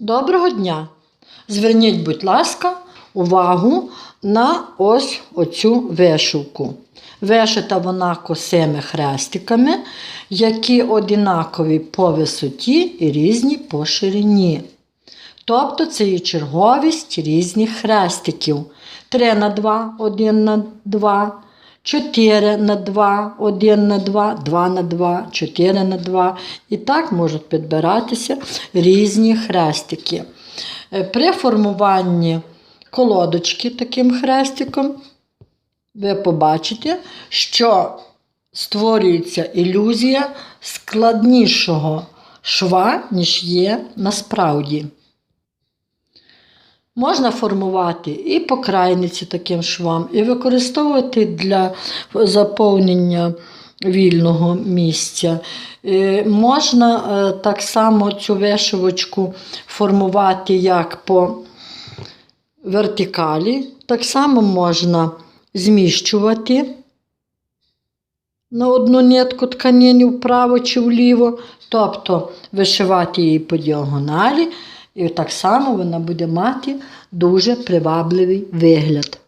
Доброго дня! Зверніть, будь ласка, увагу на ось оцю вишивку. Вишита вона косими хрестиками, які одинакові по висоті і різні по ширині. Тобто це є черговість різних хрестиків. 3 на 2, 1 на 2, 4 на 2, 1 на 2, 2 на 2, 4 на 2. І так можуть підбиратися різні хрестики. Е, При формуванні колодочки таким хрестиком ви побачите, що створюється ілюзія складнішого шва, ніж є насправді. Можна формувати і по крайниці таким швам, і використовувати для заповнення вільного місця. Е, Можна е, так само цю вишивочку формувати як по вертикалі, так само можна зміщувати на одну нитку тканини вправо чи вліво, тобто вишивати її по діагоналі, і так само вона буде мати дуже привабливий вигляд.